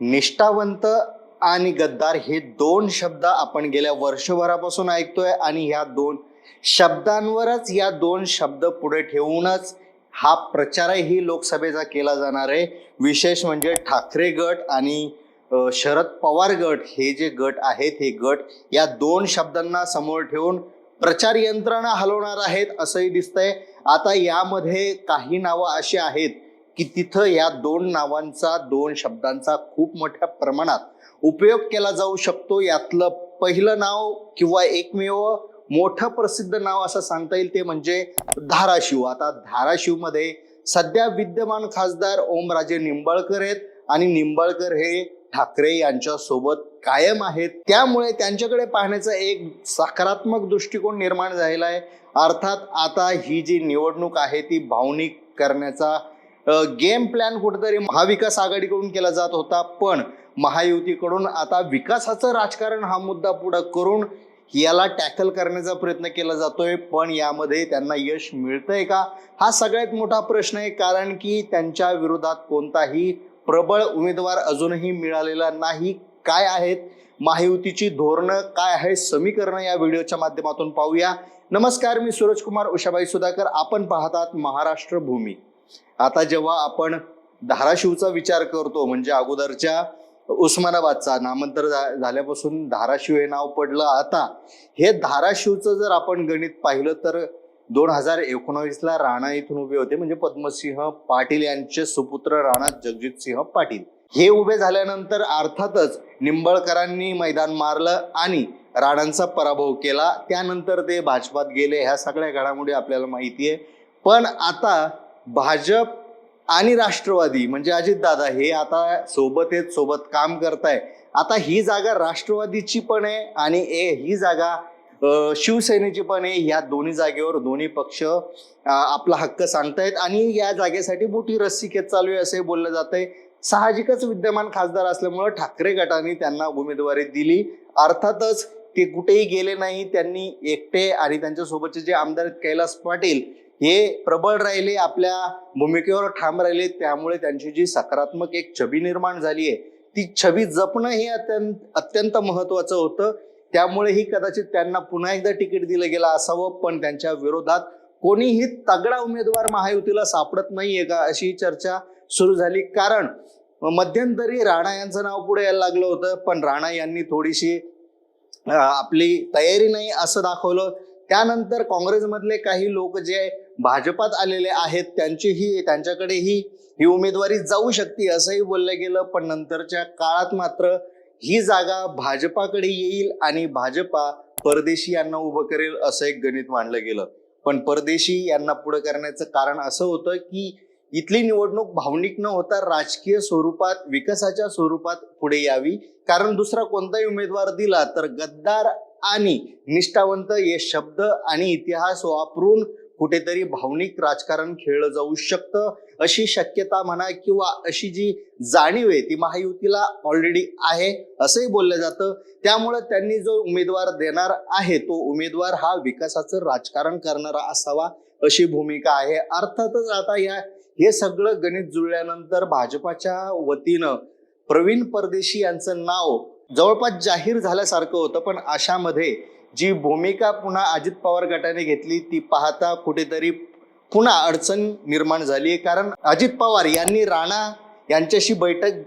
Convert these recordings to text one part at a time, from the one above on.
निष्ठावंत आणि गद्दार हे दोन शब्द आपण गेल्या वर्षभरापासून ऐकतोय आणि ह्या दोन शब्दांवरच या दोन शब्द पुढे ठेवूनच हा प्रचारही लोकसभेचा केला जाणार आहे. विशेष म्हणजे ठाकरे गट आणि शरद पवार गट हे जे गट आहेत हे गट या दोन शब्दांना समोर ठेवून प्रचार यंत्रणा हलवणार आहेत असंही दिसतंय. आता यामध्ये काही नावं अशी आहेत. की तिथं या दोन नावांचा दोन शब्दांचा खूप मोठ्या प्रमाणात उपयोग केला जाऊ शकतो. यातलं पहिलं नाव किंवा एकमेव मोठं प्रसिद्ध नाव असं सांगता येईल ते म्हणजे धाराशिव. आता धाराशिवमध्ये सध्या विद्यमान खासदार ओमराजे निंबाळकर आहेत आणि निंबाळकर हे ठाकरे यांच्या सोबत कायम आहेत. त्यामुळे त्यांच्याकडे पाहण्याचा एक सकारात्मक दृष्टिकोन निर्माण झालेला आहे. अर्थात आता ही जी निवडणूक आहे ती भावनिक करण्याचा गेम प्लॅन कुठेतरी महाविकास आघाडीकडून केला जात होता. पण महायुतीकडून आता विकासाचं राजकारण हा मुद्दा पुढं करून याला टॅकल करण्याचा प्रयत्न केला जातोय. पण यामध्ये त्यांना यश मिळतंय का? हा सगळ्यात मोठा प्रश्न आहे. कारण की त्यांच्या विरोधात कोणताही प्रबळ उमेदवार अजूनही मिळालेला नाही. काय आहेत? महायुतीची धोरणं काय आहे समीकरणं या व्हिडिओच्या माध्यमातून पाहूया. नमस्कार मी सूरज कुमार उषाबाई सुधाकर. आपण पाहतात महाराष्ट्र भूमी. आता जेव्हा आपण धाराशिवचा विचार करतो म्हणजे अगोदरच्या उस्मानाबादचा नामांतर झाल्यापासून धाराशिव हे नाव पडलं. आता हे धाराशिवचं जर आपण गणित पाहिलं तर दोन हजार एकोणावीसला राणा इथून उभे होते म्हणजे पद्मसिंह पाटील यांचे सुपुत्र राणा जगजितसिंह पाटील. हे उभे झाल्यानंतर अर्थातच निंबळकरांनी मैदान मारलं आणि राणांचा पराभव केला. त्यानंतर ते भाजपात गेले. ह्या सगळ्या घडामोडी आपल्याला माहिती आहे. पण आता भाजप आणि राष्ट्रवादी म्हणजे अजितदादा हे आता सोबत आहेत सोबत काम करताय. आता ही जागा राष्ट्रवादीची पण आहे आणि ए ही जागा शिवसेनेची पण आहे. ह्या दोन्ही जागेवर दोन्ही पक्ष आपला हक्क सांगतायत आणि या जागेसाठी मोठी रस्सीखेच चालू आहे असे बोललं जात आहे साहजिकच विद्यमान खासदार असल्यामुळं ठाकरे गटाने त्यांना उमेदवारी दिली. अर्थातच ते कुठेही गेले नाही त्यांनी एकटे आणि त्यांच्यासोबतचे जे आमदार कैलास पाटील हे प्रबळ राहिले आपल्या भूमिकेवर ठाम राहिले. त्यामुळे त्यांची जी सकारात्मक एक छबी निर्माण झाली आहे ती छबी जपणं हे अत्यंत अत्यंत महत्वाचं होतं. त्यामुळेही कदाचित त्यांना पुन्हा एकदा तिकीट दिलं गेलं असावं पण त्यांच्या विरोधात कोणीही तगडा उमेदवार महायुतीला सापडत नाहीये का अशी चर्चा सुरू झाली. कारण मध्यंतरी राणा यांचं नाव पुढे यायला लागलं होतं पण राणा यांनी थोडीशी आपली तयारी नाही असं दाखवलं. त्यानंतर काँग्रेसमधले काही लोक जे भाजपात आलेले आहेत त्यांचीही त्यांच्याकडेही ही उमेदवारी जाऊ शकते असंही बोललं गेलं. पण नंतरच्या काळात मात्र ही जागा भाजपाकडे येईल आणि भाजपा परदेशी यांना उभं करेल असं एक गणित मांडलं गेलं. पण परदेशी यांना पुढे करण्याचं कारण असं होतं की इथली निवडणूक भावनिक न होता राजकीय स्वरूपात विकासाच्या स्वरूपात पुढे यावी. कारण दुसरा कोणताही उमेदवार दिला तर गद्दार आणि निष्ठावंत हे शब्द आणि इतिहास वापरून कुठेतरी भावनिक राजकारण खेळलं जाऊ शकतं अशी शक्यता म्हणा किंवा अशी जी जाणीव आहे ती महायुतीला ऑलरेडी आहे असंही बोललं जातं. त्यामुळं त्यांनी जो उमेदवार देणार आहे तो उमेदवार हा विकासाचं राजकारण करणारा असावा अशी भूमिका आहे. अर्थातच आता या हे सगळं गणित जुळल्यानंतर भाजपाच्या वतीनं प्रवीण परदेशी यांचं नाव जवळपास जाहीर झाल्यासारखं होतं पण अशामध्ये जी भूमिका पुन्हा अजित पवार गटाने घेतली ती पाहता कुठेतरी पुन्हा अडचण निर्माण झाली कारण अजित पवार यांनी राणा यांच्याशी बैठक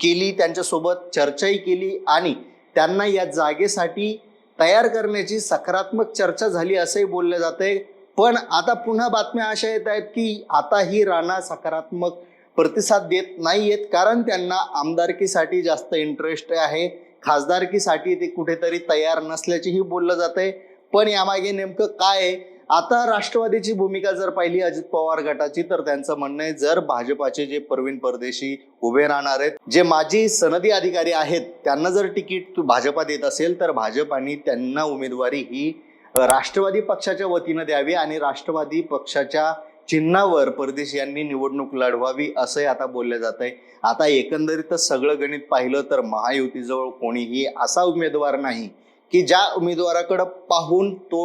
केली त्यांच्यासोबत चर्चाही केली आणि त्यांना या जागेसाठी तयार करण्याची सकारात्मक चर्चा झाली असंही बोललं जातंय पण आता पुन्हा बातम्या अशा येत आहेत की आता ही राणा सकारात्मक प्रतिसाद देत नाही आहेत कारण त्यांना आमदारकीसाठी जास्त इंटरेस्ट आहे. खासदारकीसाठी ते कुठेतरी तयार नसल्याचेही बोललं जात आहे पण यामागे नेमकं काय आता राष्ट्रवादीची भूमिका जर पाहिली अजित पवार गटाची तर त्यांचं म्हणणं आहे जर भाजपाचे जे प्रवीण परदेशी उभे राहणार आहेत जे माजी सनदी अधिकारी आहेत त्यांना जर तिकीट भाजपा देत असेल तर भाजपाने त्यांना उमेदवारी ही राष्ट्रवादी पक्षाच्या वतीनं द्यावी आणि राष्ट्रवादी पक्षाच्या चिन्हावर परदेश यांनी निवडणूक लढवावी असंही आता बोललं जात आहे आता एकंदरीतच सगळं गणित पाहिलं तर महायुतीजवळ कोणीही असा उमेदवार नाही की ज्या उमेदवाराकडं पाहून तो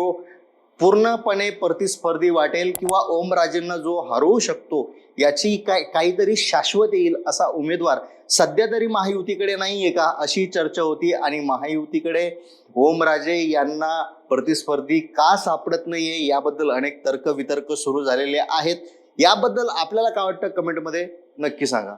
पूर्णपणे प्रतिस्पर्धी वाटेल किंवा ओमराजेंना जो हरवू शकतो याची काय काहीतरी शाश्वत येईल असा उमेदवार सध्या तरी महायुतीकडे नाही आहे का अशी चर्चा होती आणि महायुतीकडे ओमराजे यांना प्रतिस्पर्धी का सापडत नाहीये याबद्दल अनेक तर्क वितर्क सुरू झालेले आहेत. याबद्दल आपल्याला काय वाटतं? कमेंटमध्ये नक्की सांगा.